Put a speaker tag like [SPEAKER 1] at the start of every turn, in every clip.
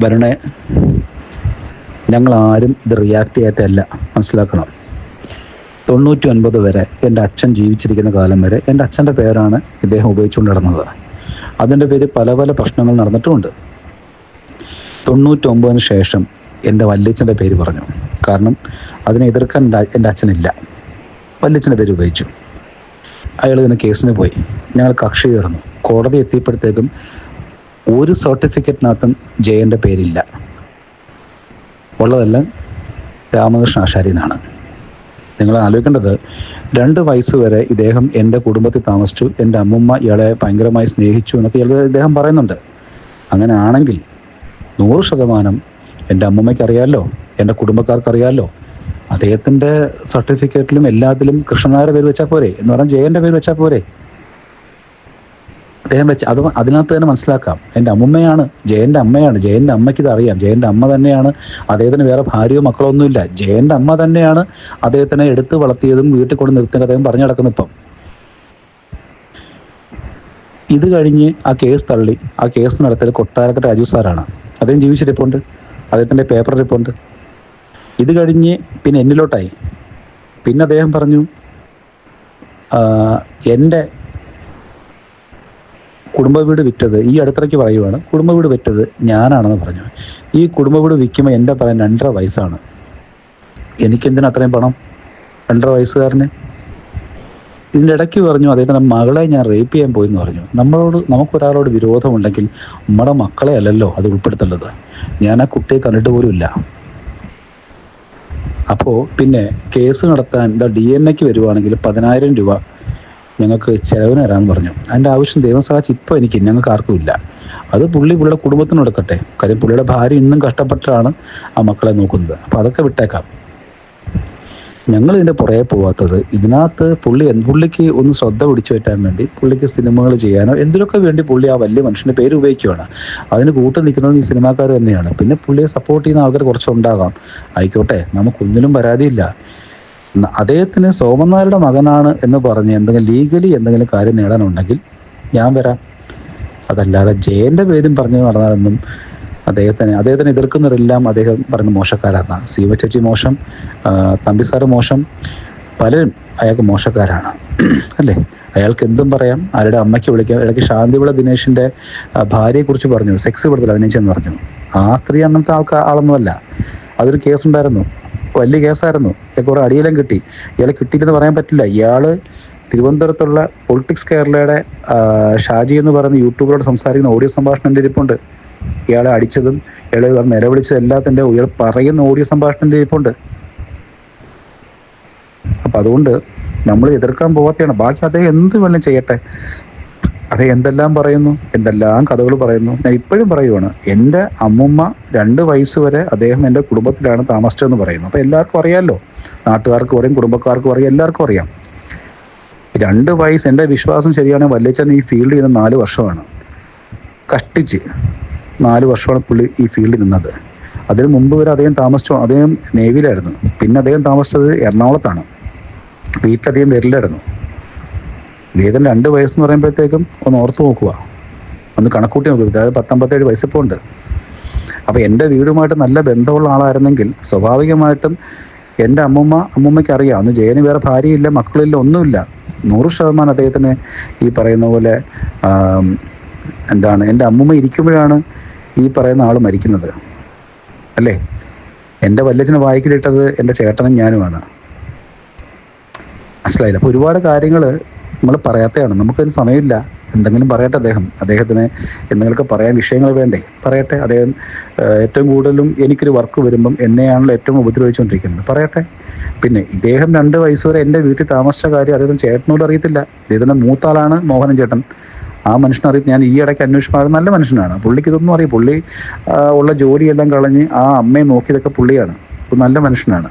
[SPEAKER 1] വരണേ. ഞങ്ങൾ ആരും ഇത് റിയാക്ട് ചെയ്യാത്തല്ല മനസ്സിലാക്കണം. തൊണ്ണൂറ്റി ഒൻപത് വരെ എന്റെ അച്ഛൻ ജീവിച്ചിരിക്കുന്ന കാലം വരെ എന്റെ അച്ഛന്റെ പേരാണ് ഇദ്ദേഹം ഉപയോഗിച്ചുകൊണ്ട് നടന്നത്. അതിന്റെ പേര് പല പല പ്രശ്നങ്ങൾ നടന്നിട്ടുമുണ്ട്. തൊണ്ണൂറ്റൊമ്പതിന് ശേഷം എന്റെ വല്യച്ഛന്റെ പേര് പറഞ്ഞു. കാരണം അതിനെ എതിർക്കാൻ എന്റെ അച്ഛനില്ല. വല്യച്ഛന്റെ പേര് ഉപയോഗിച്ചു. അയാൾ ഇതിന് കേസിന് പോയി. ഞങ്ങൾ കക്ഷി ചേർന്നു കോടതി എത്തിയപ്പോഴത്തേക്കും ഒരു സർട്ടിഫിക്കറ്റിനകത്തും ജയന്റെ പേരില്ല. ഉള്ളതെല്ലാം രാമകൃഷ്ണ ആശാരി എന്നാണ് നിങ്ങൾ ആലോചിക്കേണ്ടത് രണ്ട് വയസ്സ് വരെ ഇദ്ദേഹം എന്റെ കുടുംബത്തിൽ താമസിച്ചു എന്റെ അമ്മുമ്മ ഇയാളെ ഭയങ്കരമായി സ്നേഹിച്ചു എന്നൊക്കെ ഇദ്ദേഹം പറയുന്നുണ്ട്. അങ്ങനെ ആണെങ്കിൽ നൂറ് ശതമാനം എന്റെ അമ്മുമ്മയ്ക്ക് അറിയാമല്ലോ എന്റെ കുടുംബക്കാർക്ക് അറിയാമല്ലോ അദ്ദേഹത്തിന്റെ സർട്ടിഫിക്കറ്റിലും എല്ലാത്തിലും കൃഷ്ണനായരുടെ പേര് വെച്ചാൽ പോരെ എന്ന് പറഞ്ഞാൽ ജയന്റെ പേര് വെച്ചാൽ പോരെ. അദ്ദേഹം വെച്ച് അത് അതിനകത്ത് തന്നെ മനസ്സിലാക്കാം. എന്റെ അമ്മുമ്മയാണ് ജയന്റെ അമ്മയാണ് ജയന്റെ അമ്മയ്ക്ക് ഇത് അറിയാം. ജയന്റെ അമ്മ തന്നെയാണ് അദ്ദേഹത്തിന് വേറെ ഭാര്യയോ മക്കളോ ഒന്നുമില്ല. ജയന്റെ അമ്മ തന്നെയാണ് അദ്ദേഹത്തിനെ എടുത്ത് വളർത്തിയതും വീട്ടിൽ കൊണ്ട് നിർത്തിയത് അദ്ദേഹം പറഞ്ഞു ഇപ്പം. ഇത് കഴിഞ്ഞ് ആ കേസ് തള്ളി. ആ കേസ് നടത്തിയത് കൊട്ടാരക്കര രാജു സാറാണ്. അദ്ദേഹം ജീവിച്ചിരിപ്പുണ്ട് അദ്ദേഹത്തിന്റെ പേപ്പർ ഇരിപ്പുണ്ട് ഇത് കഴിഞ്ഞ് പിന്നെ എന്നിലോട്ടായി. പിന്നെ അദ്ദേഹം പറഞ്ഞു എന്റെ കുടുംബ വീട് വിറ്റത് ഈ അടുത്തിടയ്ക്ക് പറയുവാണ് കുടുംബ വീട് വിറ്റത് ഞാനാണെന്ന് പറഞ്ഞു. ഈ കുടുംബ വീട് വിൽക്കുമ്പോൾ എന്റെ പറയാൻ രണ്ടര വയസ്സാണ്. എനിക്കെന്തിനാ അത്രയും പണം? രണ്ടര വയസ്സുകാരന്? ഇതിന്റെ ഇടയ്ക്ക് പറഞ്ഞു അദ്ദേഹത്തിന്റെ മകളെ ഞാൻ റേപ്പ് ചെയ്യാൻ പോയി എന്ന് പറഞ്ഞു. നമ്മളോട് നമുക്കൊരാളോട് വിരോധമുണ്ടെങ്കിൽ നമ്മുടെ മക്കളെ അല്ലല്ലോ അത് ഉൾപ്പെടുത്തേണ്ടത്. ഞാൻ ആ കുട്ടിയെ കണ്ടിട്ട് പോലും ഇല്ല. അപ്പോൾ പിന്നെ കേസ് നടത്താൻ എന്താ ഡി എൻ എക്ക് വരുവാണെങ്കിൽ പതിനായിരം രൂപ ഞങ്ങൾക്ക് ചിലവിന് തരാമെന്ന് പറഞ്ഞു. അതിന്റെ ആവശ്യം ദൈവം സഹായിച്ച് ഇപ്പോൾ എനിക്ക് ഞങ്ങൾക്ക് ആർക്കുമില്ല അത് പുള്ളി പുള്ളിയുടെ കുടുംബത്തിന് കൊടുക്കട്ടെ. കാര്യം പുള്ളിയുടെ ഭാര്യ ഇന്നും കഷ്ടപ്പെട്ടാണ് ആ മക്കളെ നോക്കുന്നത്. അപ്പോൾ അതൊക്കെ വിട്ടേക്കാം. ഞങ്ങൾ ഇതിന്റെ പുറകെ പോവാത്തത് ഇതിനകത്ത് പുള്ളി പുള്ളിക്ക് ഒന്ന് ശ്രദ്ധ പിടിച്ചു പറ്റാൻ വേണ്ടി പുള്ളിക്ക് സിനിമകൾ ചെയ്യാനോ എന്തിനൊക്കെ വേണ്ടി പുള്ളി ആ വലിയ മനുഷ്യന്റെ പേര് ഉപയോഗിക്കുകയാണ് അതിന് കൂട്ടു നിൽക്കുന്നത് ഈ സിനിമാക്കാർ തന്നെയാണ്. പിന്നെ പുള്ളിയെ സപ്പോർട്ട് ചെയ്യുന്ന ആൾക്കാർ കുറച്ചുണ്ടാകാം ആയിക്കോട്ടെ നമുക്കൊന്നിനും പരാതിയില്ല. അദ്ദേഹത്തിന് സോമനാരുടെ മകനാണ് എന്ന് പറഞ്ഞ് എന്തെങ്കിലും ലീഗലി എന്തെങ്കിലും കാര്യം നേടാനുണ്ടെങ്കിൽ ഞാൻ വരാം. അതല്ലാതെ ജയന്റെ പേരും പറഞ്ഞു നടന്നാലൊന്നും അദ്ദേഹത്തിന് അദ്ദേഹത്തിന് എതിർക്കുന്നവരെല്ലാം അദ്ദേഹം പറയുന്ന മോശക്കാരാണ് സീമ ചേച്ചി മോശം തമ്പിസാറ് തമ്പി സാറ് മോശം പലരും അയാൾക്ക് മോശക്കാരാണ്. അല്ലേ? അയാൾക്ക് എന്തും പറയാം. ആരുടെ അമ്മയ്ക്ക് വിളിക്കാം. ഇടയ്ക്ക് ശാന്തിവിള ഭാര്യയെ ഭാര്യയെക്കുറിച്ച് പറഞ്ഞു. സെക്സ് കൊടുത്തില്ല അഭിനയിച്ചെന്ന് പറഞ്ഞു. ആ സ്ത്രീ അന്നത്തെ ആൾക്കാ ആളൊന്നുമല്ല. അതൊരു കേസുണ്ടായിരുന്നു വലിയ കേസായിരുന്നു കുറെ അടിയെല്ലാം കിട്ടി. ഇയാളെ കിട്ടിയില്ലെന്ന് പറയാൻ പറ്റില്ല. ഇയാൾ തിരുവനന്തപുരത്തുള്ള പൊളിറ്റിക്സ് കേരളയുടെ ഷാജി എന്ന് പറയുന്ന യൂട്യൂബറോട് സംസാരിക്കുന്ന ഓഡിയോ സംഭാഷണം എന്റെ ഇരിപ്പുണ്ട്. ഇയാളെ അടിച്ചതും ഇയാളെ നിലവിളിച്ചതും എല്ലാത്തിന്റെ ഇയാൾ പറയുന്ന ഓഡിയോ സംഭാഷണം എന്റെ ഇരിപ്പുണ്ട്. അപ്പം അതുകൊണ്ട് നമ്മൾ എതിർക്കാൻ പോവാത്തതാണ് ബാക്കി അദ്ദേഹം എന്ത് വല്ലതും ചെയ്യട്ടെ. അദ്ദേഹം എന്തെല്ലാം പറയുന്നു? എന്തെല്ലാം കഥകൾ പറയുന്നു? ഞാൻ ഇപ്പോഴും പറയുവാണ് എന്റെ അമ്മുമ്മ രണ്ട് വയസ്സ് വരെ അദ്ദേഹം എന്റെ കുടുംബത്തിലാണ് താമസിച്ചതെന്ന് പറയുന്നു. അപ്പോൾ എല്ലാവർക്കും അറിയാമല്ലോ നാട്ടുകാർക്കും അറിയാം കുടുംബക്കാർക്കും അറിയാം എല്ലാവർക്കും അറിയാം. രണ്ട് വയസ്സ് എന്റെ വിശ്വാസം ശരിയാണ് വല്യച്ഛൻ ഈ ഫീൽഡിൽ നിന്ന് നാല് വർഷമാണ്. കഷ്ടിച്ച് നാല് വർഷമാണ് പുള്ളി ഈ ഫീൽഡിൽ നിന്നത്. അതിന് മുമ്പ് വരെ അദ്ദേഹം താമസിച്ചു അദ്ദേഹം നേവിയിലായിരുന്നു. പിന്നെ അദ്ദേഹം താമസിച്ചത് എറണാകുളത്താണ്. വീട്ടിലധികം വരില്ലായിരുന്നു. ഇദ്ദേഹത്തിന് രണ്ട് വയസ്സെന്ന് പറയുമ്പോഴത്തേക്കും ഒന്ന് ഓർത്ത് നോക്കുക. ഒന്ന് കണക്കൂട്ടി നോക്കുക അതായത് പത്തൊമ്പത്തേഴ് വയസ്സിപ്പോൾ ഉണ്ട്. അപ്പോൾ എന്റെ വീടുമായിട്ട് നല്ല ബന്ധമുള്ള ആളായിരുന്നെങ്കിൽ സ്വാഭാവികമായിട്ടും എന്റെ അമ്മമ്മ അമ്മൂമ്മയ്ക്ക് അറിയാം. അന്ന് ജയന് വേറെ ഭാര്യയില്ല മക്കളില്ല ഒന്നുമില്ല. നൂറ് ശതമാനം അദ്ദേഹത്തിന് ഈ പറയുന്ന പോലെ എന്താണ് എന്റെ അമ്മൂമ്മ ഇരിക്കുമ്പോഴാണ് ഈ പറയുന്ന ആൾ മരിക്കുന്നത്. അല്ലേ? എന്റെ വല്ലച്ചന് വായിക്കലിട്ടത് എന്റെ ചേട്ടനും ഞാനുമാണ്. മനസ്സിലായില്ല? അപ്പോൾ ഒരുപാട് കാര്യങ്ങൾ നമ്മൾ പറയാത്തതാണ്. നമുക്കതിന് സമയമില്ല. എന്തെങ്കിലും പറയട്ടെ അദ്ദേഹം. അദ്ദേഹത്തിന് എന്തെങ്കിലുമൊക്കെ പറയാൻ വിഷയങ്ങൾ വേണ്ടേ? പറയട്ടെ. അദ്ദേഹം ഏറ്റവും കൂടുതലും എനിക്കൊരു വർക്ക് വരുമ്പം എന്നെയാണല്ലോ ഏറ്റവും ഉപദ്രവിച്ചുകൊണ്ടിരിക്കുന്നത്. പറയട്ടെ. പിന്നെ ഇദ്ദേഹം രണ്ട് വയസ്സ് വരെ എന്റെ വീട്ടിൽ താമസിച്ച കാര്യം അദ്ദേഹം ചേട്ടനോട് അറിയത്തില്ല. ഇദ്ദേഹത്തിന്റെ മൂത്താളാണ് മോഹനൻ ചേട്ടൻ. ആ മനുഷ്യനെ അറിയാം ഞാൻ ഈ ഇടയ്ക്ക് അന്വേഷിക്കുന്ന നല്ല മനുഷ്യനാണ്. പുള്ളിക്ക് ഇതൊന്നും അറിയാം. പുള്ളി ഉള്ള ജോലിയെല്ലാം കളഞ്ഞ് ആ അമ്മയെ നോക്കിയതൊക്കെ പുള്ളിയാണ്. നല്ല മനുഷ്യനാണ്.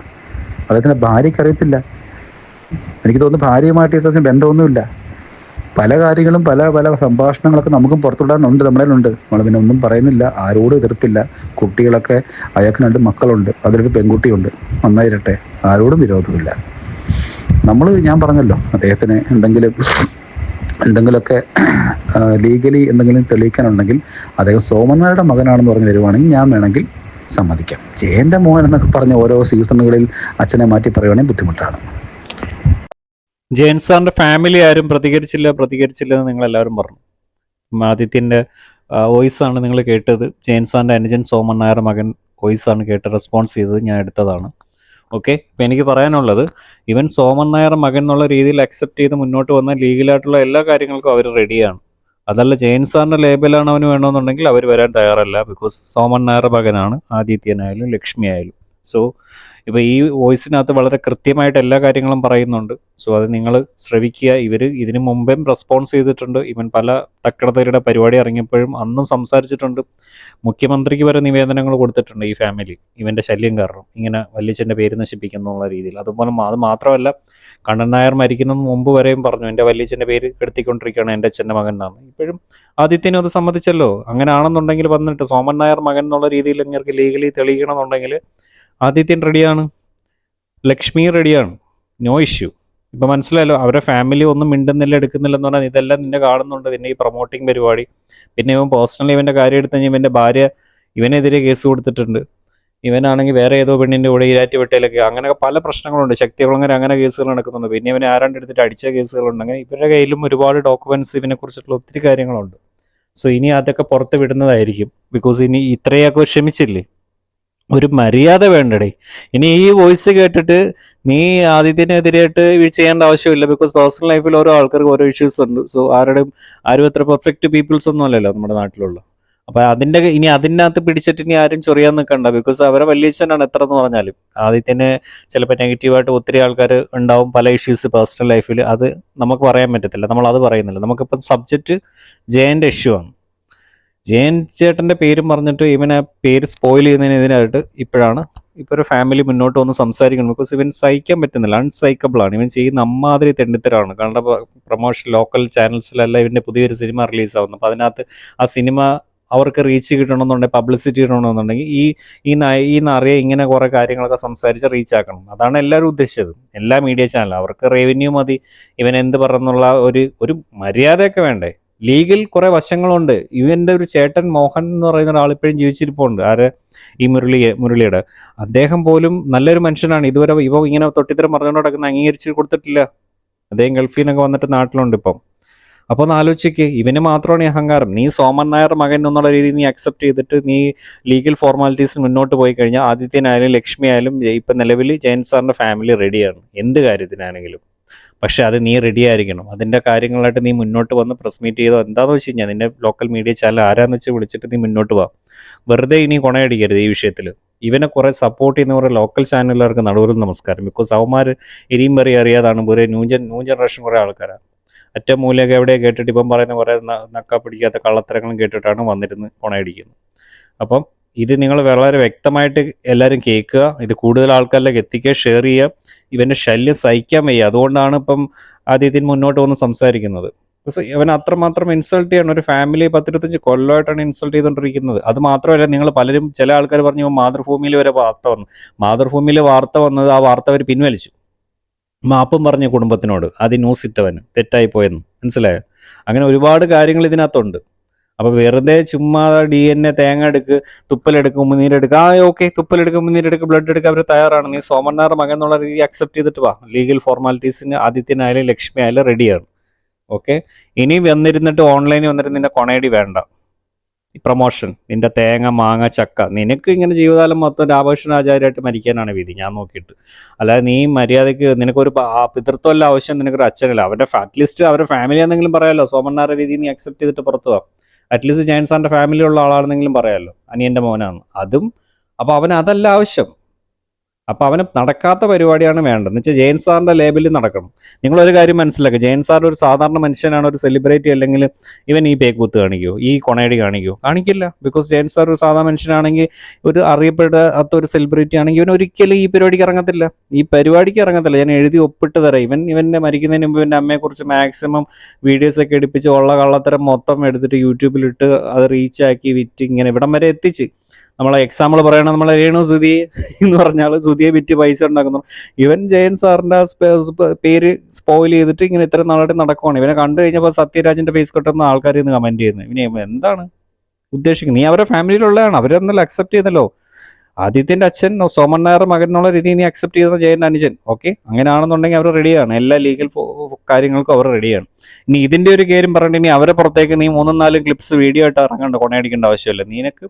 [SPEAKER 1] അദ്ദേഹത്തിന്റെ ഭാര്യയ്ക്ക് അറിയത്തില്ല. എനിക്ക് തോന്നുന്നു ഭാര്യയുമായിട്ട് ഇതൊന്നും ബന്ധമൊന്നുമില്ല. പല കാര്യങ്ങളും പല പല സംഭാഷണങ്ങളൊക്കെ നമുക്കും പുറത്തുവിടാനുണ്ട് നമ്മളിലുണ്ട് നമ്മൾ പിന്നെ ഒന്നും പറയുന്നില്ല ആരോടും എതിർപ്പില്ല. കുട്ടികളൊക്കെ അയാൾക്ക് മക്കളുണ്ട് അതിലൊരു പെൺകുട്ടിയുണ്ട്. നന്നായിരട്ടെ ആരോടും വിരോധമില്ല. നമ്മൾ ഞാൻ പറഞ്ഞല്ലോ അദ്ദേഹത്തിന് എന്തെങ്കിലും എന്തെങ്കിലുമൊക്കെ ലീഗലി എന്തെങ്കിലും തെളിയിക്കാനുണ്ടെങ്കിൽ അദ്ദേഹം സോമനാരുടെ മകനാണെന്ന് പറഞ്ഞ് വരുവാണെങ്കിൽ ഞാൻ വേണമെങ്കിൽ സമ്മതിക്കാം. ജയന്റെ മോഹൻ എന്നൊക്കെ പറഞ്ഞ ഓരോ സീസണുകളിൽ അച്ഛനെ മാറ്റി പറയുവാണെങ്കിൽ ബുദ്ധിമുട്ടാണ്.
[SPEAKER 2] ജയൻ സാറിന്റെ ഫാമിലി ആരും പ്രതികരിച്ചില്ല പ്രതികരിച്ചില്ല എന്ന് നിങ്ങൾ എല്ലാവരും പറഞ്ഞു ആദിത്യന്റെ വോയിസ് ആണ് നിങ്ങൾ കേട്ടത്. ജയൻ സാറിന്റെ അനുജൻ സോമൻ നായർ മകൻ വോയിസ് ആണ് കേട്ട് റെസ്പോൺസ് ചെയ്തത്. ഞാൻ എടുത്തതാണ്. ഓക്കെ ഇപ്പം എനിക്ക് പറയാനുള്ളത് ഇവൻ സോമൻ നായർ മകൻ എന്നുള്ള രീതിയിൽ അക്സെപ്റ്റ് ചെയ്ത് മുന്നോട്ട് വന്ന ലീഗലായിട്ടുള്ള എല്ലാ കാര്യങ്ങൾക്കും അവർ റെഡിയാണ് അതല്ല ജയൻ സാറിന്റെ ലേബലാണ് അവന് വേണമെന്നുണ്ടെങ്കിൽ അവർ വരാൻ തയ്യാറല്ല. ബിക്കോസ് സോമൻ നായർ മകനാണ് ആദിത്യനായാലും ലക്ഷ്മി ആയാലും. സോ ഇപ്പോൾ ഈ വോയിസിനകത്ത് വളരെ കൃത്യമായിട്ട് എല്ലാ കാര്യങ്ങളും പറയുന്നുണ്ട്. സോ അത് നിങ്ങൾ ശ്രവിക്കുക. ഇവർ ഇതിനു മുമ്പേ റെസ്പോൺസ് ചെയ്തിട്ടുണ്ട്. ഇവൻ പല തക്കടത്തരുടെ പരിപാടി ഇറങ്ങിയപ്പോഴും അന്നും സംസാരിച്ചിട്ടുണ്ട്. മുഖ്യമന്ത്രിക്ക് വരെ നിവേദനങ്ങൾ കൊടുത്തിട്ടുണ്ട് ഈ ഫാമിലി ഇവന്റെ ശല്യം കാരണം. ഇങ്ങനെ വല്യച്ഛന്റെ പേര് നശിപ്പിക്കുന്നു എന്നുള്ള രീതിയിൽ. അതുപോലെ അത് മാത്രമല്ല കണ്ണൻ നായർ മരിക്കുന്നതിന് മുമ്പ് വരെയും പറഞ്ഞു എന്റെ വല്യച്ഛന്റെ പേര് കെടുത്തിക്കൊണ്ടിരിക്കുകയാണ്. എന്റെ അച്ഛന്റെ മകൻ എന്നാണ്. ഇപ്പോഴും ആദിത്യനും അത് സമ്മതിച്ചല്ലോ. അങ്ങനെ ആണെന്നുണ്ടെങ്കിൽ വന്നിട്ട് സോമൻ നായർ മകൻ എന്നുള്ള രീതിയിൽ ഇങ്ങനെ ലീഗലി തെളിയിക്കണമെന്നുണ്ടെങ്കിൽ ആദിത്യൻ റെഡിയാണ്. ലക്ഷ്മി റെഡിയാണ്. No issue. ഇപ്പം മനസ്സിലായല്ലോ അവരെ ഫാമിലി ഒന്നും മിണ്ടുന്നില്ല എടുക്കുന്നില്ല എന്ന് പറഞ്ഞാൽ ഇതെല്ലാം നിന്നെ കാണുന്നുണ്ട് നിന്നെ ഈ പ്രൊമോട്ടിങ് പരിപാടി. പിന്നെ ഇവൻ പേഴ്സണലി ഇവന്റെ കാര്യം എടുത്തു കഴിഞ്ഞാൽ ഇവന്റെ ഭാര്യ ഇവനെതിരെ കേസ് കൊടുത്തിട്ടുണ്ട്. ഇവനാണെങ്കിൽ വേറെ ഏതോ പെണ്ണിന്റെ കൂടെ ഈരാറ്റി വെട്ടയിലൊക്കെ അങ്ങനെയൊക്കെ പല പ്രശ്നങ്ങളുണ്ട്. ശക്തികുളങ്ങര അങ്ങനെ കേസുകൾ നടക്കുന്നുണ്ട്. പിന്നെ ഇവനെ ആരാണ്ട് എടുത്തിട്ട് അടിച്ച കേസുകളുണ്ട്. അങ്ങനെ ഇവരുടെ കയ്യിലും ഒരുപാട് ഡോക്യുമെന്റ്സ് ഇവനെ കുറിച്ചിട്ടുള്ള ഒത്തിരി കാര്യങ്ങളുണ്ട്. സോ ഇനി അതൊക്കെ പുറത്ത് വിടുന്നതായിരിക്കും. ബിക്കോസ് ഇനി ഇത്രയൊക്കെ ക്ഷമിച്ചില്ലേ? ഒരു മര്യാദ വേണ്ടടേ. ഇനി ഈ വോയിസ് കേട്ടിട്ട് നീ ആദിത്യനെതിരായിട്ട് വീഴ്ച ചെയ്യേണ്ട ആവശ്യമില്ല ബിക്കോസ് പേഴ്സണൽ ലൈഫിൽ ഓരോ ആൾക്കാർക്ക് ഓരോ ഇഷ്യൂസ് ഉണ്ട്. സോ ആരുടെയും ആരും അത്ര പെർഫെക്റ്റ് പീപ്പിൾസ് ഒന്നും അല്ലല്ലോ നമ്മുടെ നാട്ടിലുള്ള. അപ്പൊ അതിന്റെ ഇനി അതിനകത്ത് പിടിച്ചിട്ട് ഇനി ആരും ചൊറിയാൻ നിൽക്കണ്ട ബിക്കോസ് അവരെ വലിയച്ഛനാണ് എത്ര എന്ന് പറഞ്ഞാലും ആദ്യത്തിന് ചിലപ്പോൾ നെഗറ്റീവായിട്ട് ഒത്തിരി ആൾക്കാർ ഉണ്ടാവും പല ഇഷ്യൂസ് പേഴ്സണൽ ലൈഫിൽ അത് നമുക്ക് പറയാൻ പറ്റത്തില്ല. നമ്മൾ അത് പറയുന്നില്ല. നമുക്കിപ്പം സബ്ജക്റ്റ് ജയന്റെ ഇഷ്യൂ ആണ്. ജയൻ ചേട്ടന്റെ പേരും പറഞ്ഞിട്ട് ഇവനെ പേര് സ്പോയിൽ ചെയ്യുന്നതിനെതിരായിട്ട് ഇപ്പോഴാണ് ഇപ്പൊ ഒരു ഫാമിലി മുന്നോട്ട് വന്ന് സംസാരിക്കണം. ബിക്കോസ് ഇവൻ സഹിക്കാൻ പറ്റുന്നില്ല. അൺസൈക്കബിൾ ആണ്. ഇവൻ ചെയ്യുന്ന അമ്മാതിരി തെണ്ടിത്തരാണ്. കാരണം പ്രൊമോഷൻ ലോക്കൽ ചാനൽസിലല്ല ഇവന്റെ പുതിയൊരു സിനിമ റിലീസ് ആവുന്നു അപ്പൊ അതിനകത്ത് ആ സിനിമ അവർക്ക് റീച്ച് കിട്ടണമെന്നുണ്ടെങ്കിൽ പബ്ലിസിറ്റി കിട്ടണമെന്നുണ്ടെങ്കിൽ ഈ ഈ നായ ഈ നറിയെ ഇങ്ങനെ കുറെ കാര്യങ്ങളൊക്കെ സംസാരിച്ച് റീച്ച് ആക്കണം. അതാണ് എല്ലാവരും ഉദ്ദേശിച്ചത്. എല്ലാ മീഡിയ ചാനലും അവർക്ക് റവന്യൂ മതി. ഇവൻ എന്ത് പറഞ്ഞെന്നുള്ള ഒരു ഒരു മര്യാദയൊക്കെ വേണ്ടേ? ലീഗൽ കുറെ വശങ്ങളുണ്ട്. ഇവന്റെ ഒരു ചേട്ടൻ മോഹൻ എന്ന് പറയുന്ന ഒരാൾ ഇപ്പോഴും ജീവിച്ചിരിപ്പുണ്ട്. ആര്? ഈ മുരളി മുരളിയുടെ. അദ്ദേഹം പോലും നല്ലൊരു മനുഷ്യനാണ്. ഇതുവരെ ഇവ ഇങ്ങനെ തൊട്ടിത്തരം പറഞ്ഞുകൊണ്ട് അംഗീകരിച്ച് കൊടുത്തിട്ടില്ല. അദ്ദേഹം ഗൾഫിൽ നിന്നൊക്കെ വന്നിട്ട് നാട്ടിലുണ്ട് ഇപ്പം. അപ്പോൾ ഒന്ന് ആലോചിക്ക്. ഇവന് മാത്രമാണ് ഈ അഹങ്കാരം. നീ സോമൻ നായർ മകൻ എന്നുള്ള രീതിയിൽ നീ അക്സെപ്റ്റ് ചെയ്തിട്ട് നീ ലീഗൽ ഫോർമാലിറ്റീസ് മുന്നോട്ട് പോയി കഴിഞ്ഞാൽ ആദിത്യനായാലും ലക്ഷ്മി ആയാലും ഇപ്പം നിലവിൽ ജയൻ സാറിന്റെ ഫാമിലി റെഡിയാണ് എന്ത് കാര്യത്തിനാണെങ്കിലും പക്ഷെ അത് നീ റെഡി ആയിരിക്കണം. അതിന്റെ കാര്യങ്ങളായിട്ട് നീ മുന്നോട്ട് വന്ന് പ്രസ് മീറ്റ് ചെയ്തോ എന്താണെന്ന് വെച്ച് കഴിഞ്ഞാൽ നിന്റെ ലോക്കൽ മീഡിയ ചാനൽ ആരാന്ന് വെച്ച് വിളിച്ചിട്ട് നീ മുന്നോട്ട് പോവാം വെറുതെ ഇനി കൊണയടിക്കരുത് ഈ വിഷയത്തിൽ ഇവനെ കുറെ സപ്പോർട്ട് ചെയ്യുന്ന കുറേ ലോക്കൽ ചാനലുകാർക്ക് നടുവിൽ നമസ്കാരം. ബിക്കോസ് അവന്മാർ ഇനിയും വരെ അറിയാതാണ് ഒരു ന്യൂ ജൻ ന്യൂ ജനറേഷൻ കുറേ ആൾക്കാരാണ്. അറ്റ മൂലയൊക്കെ എവിടെ കേട്ടിട്ട് ഇപ്പം പറയുന്ന കുറേ നക്ക പിടിക്കാത്ത കള്ളത്തരങ്ങളും കേട്ടിട്ടാണ് വന്നിരുന്ന് കൊണയടിക്കുന്നത്. അപ്പം ഇത് നിങ്ങൾ വളരെ വ്യക്തമായിട്ട് എല്ലാവരും കേൾക്കുക. ഇത് കൂടുതൽ ആൾക്കാരിലേക്ക് എത്തിക്കുക ഷെയർ ചെയ്യുക. ഇവന്റെ ശല്യം സഹിക്കാൻ വയ്യ. അതുകൊണ്ടാണ് ഇപ്പം ആദ്യത്തിന് മുന്നോട്ട് വന്ന് സംസാരിക്കുന്നത്. ഇവൻ അത്രമാത്രം ഇൻസൾട്ട് ചെയ്യണം. ഒരു ഫാമിലി പത്തിരുപത്തഞ്ച് കൊല്ലമായിട്ടാണ് ഇൻസൾട്ട് ചെയ്തുകൊണ്ടിരിക്കുന്നത്. അത് മാത്രമല്ല നിങ്ങൾ പലരും ചില ആൾക്കാർ പറഞ്ഞു "ഇവൻ മാതൃഭൂമിയിൽ വരെ വാർത്ത വന്നു. മാതൃഭൂമിയിൽ വാർത്ത വന്നത് ആ വാർത്ത അവർ പിൻവലിച്ചു. മാപ്പും പറഞ്ഞു കുടുംബത്തിനോട് അത് ന്യൂസ് ഇട്ടവന് തെറ്റായി പോയെന്ന്. മനസ്സിലായോ? അങ്ങനെ ഒരുപാട് കാര്യങ്ങൾ ഇതിനകത്തുണ്ട്. അപ്പൊ വെറുതെ ചുമ്മാ ഡി എൻ എ തേങ്ങ എടുക്ക് തുപ്പലെടുക്ക് ഉമ്മനീരെടുക്ക് ആ ഓക്കെ തുപ്പലെടുക്ക് ഉമ്മനീരെടുക്ക് ബ്ലഡ് എടുക്കുക അവർ തയ്യാറാണ്. നീ സോമന്നാർ മകൻ എന്നുള്ള രീതി അക്സെപ്റ്റ് ചെയ്തിട്ട് വാ. ലീഗൽ ഫോർമാലിറ്റീസിന് ആദിത്യനായാലും ലക്ഷ്മി ആയാലും റെഡിയാണ് ഓക്കെ ഇനി വന്നിരുന്നിട്ട് ഓൺലൈനിൽ വന്നിട്ട് നിന്റെ കൊണയടി വേണ്ട പ്രൊമോഷൻ നിന്റെ തേങ്ങ മാങ്ങ ചക്ക. നിനക്ക് ഇങ്ങനെ ജീവിതകാലം മൊത്തം രാമകൃഷ്ണാചാര്യമായിട്ട് മരിക്കാനാണ് വിധി ഞാൻ നോക്കിയിട്ട്. അല്ലാതെ നീ മര്യാദയ്ക്ക് നിനക്കൊരു പിതൃത്വമല്ല ആവശ്യം നിനക്കൊരു അച്ഛനല്ല. അവരുടെ ലിസ്റ്റ് അവരുടെ ഫാമിലി എന്തെങ്കിലും പറയാമല്ലോ സോമനാറ രീതി നീ അക്സെപ്റ്റ് ചെയ്തിട്ട് പുറത്തു പോവാം അറ്റ്ലീസ്റ്റ് ജയൻ ഫാമിലി ഉള്ള ആളാണെന്നെങ്കിലും പറയാമല്ലോ അനിയന്റെ മോനാണ് അതും അപ്പോൾ അവൻ അതല്ല ആവശ്യം. അപ്പൊ അവന് നടക്കാത്ത പരിപാടിയാണ് വേണ്ടത്. എന്ന് വെച്ചാൽ ജയൻ സാറിന്റെ ലേബലിൽ നടക്കണം. നിങ്ങളൊരു കാര്യം മനസ്സിലാക്കുക ജയൻ സാർ ഒരു സാധാരണ മനുഷ്യനാണ് ഒരു സെലിബ്രിറ്റി അല്ലെങ്കിൽ ഇവൻ ഈ പേക്കൂത്ത് കാണിക്കുമോ ഈ കൊണയടി കാണിക്കുമോ കാണിക്കില്ല. ബിക്കോസ് ജയൻ സാർ ഒരു സാധാരണ മനുഷ്യനാണെങ്കിൽ ഒരു അറിയപ്പെടാത്ത ഒരു സെലിബ്രിറ്റി ആണെങ്കിൽ ഇവൻ ഒരിക്കലും ഈ പരിപാടിക്ക് ഇറങ്ങത്തില്ല. ഈ പരിപാടിക്ക് ഇറങ്ങത്തില്ല. ഞാൻ എഴുതി ഒപ്പിട്ട് തരാം. ഇവൻ ഇവന്റെ മരിക്കുന്നതിന് മുമ്പ് ഇവന്റെ അമ്മയെക്കുറിച്ച് മാക്സിമം വീഡിയോസ് ഒക്കെ എടുപ്പിച്ച് ഉള്ള കള്ളത്തരം മൊത്തം എടുത്തിട്ട് യൂട്യൂബിലിട്ട് അത് റീച്ച് ആക്കി വിറ്റ് ഇങ്ങനെ ഇവിടം വരെ എത്തിച്ച് നമ്മളെ എക്സാമ്പിൾ പറയണ നമ്മളെ രേണു സുധി എന്ന് പറഞ്ഞാൽ സുധിയെ വിറ്റ് പൈസ ഉണ്ടാക്കുന്നു. ഇവൻ ജയൻ സാറിന്റെ പേര് സ്പോയിൽ ചെയ്തിട്ട് ഇങ്ങനെ ഇത്ര നാളായിട്ട് നടക്കുവാണ്. ഇവനെ കണ്ടു കഴിഞ്ഞപ്പോൾ സത്യരാജന്റെ ഫേസ് കട്ടെന്ന് ആൾക്കാർ ഇന്ന് കമന്റ് ചെയ്യുന്നത് ഇവനെ എന്താണ് ഉദ്ദേശിക്കുന്നത്? നീ അവരുടെ ഫാമിലിയിലുള്ളതാണ് അവരെന്നല്ല അക്സെപ്റ്റ് ചെയ്യുന്നല്ലോ. ആദിത്യന്റെ അച്ഛൻ സോമൻ നായർ മകൻ എന്നുള്ള രീതിയിൽ നീ അക്സെപ്റ്റ് ചെയ്യുന്ന ജയന്റെ അനുജൻ. ഓക്കെ അങ്ങനെയാണെന്നുണ്ടെങ്കിൽ അവർ റെഡിയാണ് എല്ലാ ലീഗൽ കാര്യങ്ങൾക്കും അവർ റെഡിയാണ് ഇനി ഇതിന്റെ ഒരു കാര്യം പറഞ്ഞിട്ട് ഇനി അവരെ പുറത്തേക്ക് നീ മൂന്നും നാലും ക്ലിപ്സ് വീഡിയോ ആയിട്ട് ഇറങ്ങണ്ട കൊണയടിക്കേണ്ട ആവശ്യമില്ല. നിനക്ക്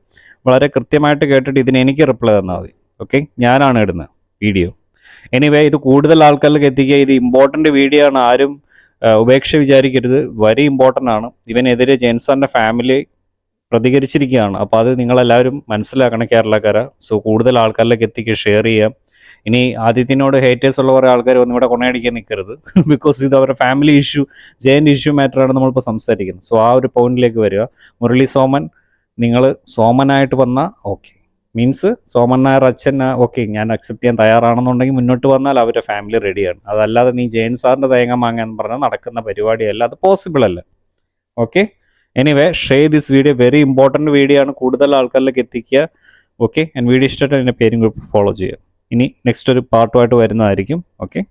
[SPEAKER 2] വളരെ കൃത്യമായിട്ട് കേട്ടിട്ട് ഇതിന് എനിക്ക് റിപ്ലൈ തന്നാൽ മതി. ഓക്കെ ഞാനാണ് ഇടുന്നത് വീഡിയോ എനിവേ ഇത് കൂടുതൽ ആൾക്കാരിലേക്ക് എത്തിക്കുക. ഇത് ഇമ്പോർട്ടന്റ് വീഡിയോ ആണ്. ആരും ഉപേക്ഷ വിചാരിക്കരുത്. വെരി ഇമ്പോർട്ടന്റ് ആണ്. ഇവനെതിരെ ജെൻസാറിന്റെ ഫാമിലി പ്രതികരിച്ചിരിക്കുകയാണ്. അപ്പോൾ അത് നിങ്ങളെല്ലാവരും മനസ്സിലാക്കണം കേരളക്കാര. സോ കൂടുതൽ ആൾക്കാരിലേക്ക് എത്തിക്കുക ഷെയർ ചെയ്യാം ഇനി ആദിത്യനോട് ഹേറ്റേഴ്സ് ഉള്ള കുറേ ആൾക്കാർ ഒന്നും ഇവിടെ കൊണയടിക്കാൻ നിൽക്കരുത്. ബിക്കോസ് ഇത് അവരുടെ ഫാമിലി ഇഷ്യൂ ജയന്റ് ഇഷ്യൂ മാറ്ററാണ് നമ്മളിപ്പോൾ സംസാരിക്കുന്നത്. സോ ആ ഒരു പോയിന്റിലേക്ക് വരിക. മുരളി സോമൻ നിങ്ങൾ സോമനായിട്ട് വന്നാൽ ഓക്കെ മീൻസ് സോമൻ നായർ അച്ഛൻ ഓക്കെ ഞാൻ അക്സെപ്റ്റ് ചെയ്യാൻ തയ്യാറാണെന്നുണ്ടെങ്കിൽ മുന്നോട്ട് വന്നാൽ അവരുടെ ഫാമിലി റെഡിയാണ് അതല്ലാതെ നീ ജയൻ സാറിന്റെ തേങ്ങ മാങ്ങ എന്ന് പറഞ്ഞാൽ നടക്കുന്ന പരിപാടിയല്ല. അത് പോസിബിൾ അല്ല. Okay anyway share this video very important video ആണ് കൂടുതൽ ആൾക്കാരിലേക്ക് എത്തിക്കുക. ഓക്കെ ആൻഡ് വീഡിയോ ഇഷ്ടമായിട്ട് എന്റെ പേരും ഗ്രൂപ്പ് ഫോളോ ചെയ്യുക. ഇനി നെക്സ്റ്റ് ഒരു പാർട്ടുമായിട്ട് വരുന്നതായിരിക്കും. ഓക്കെ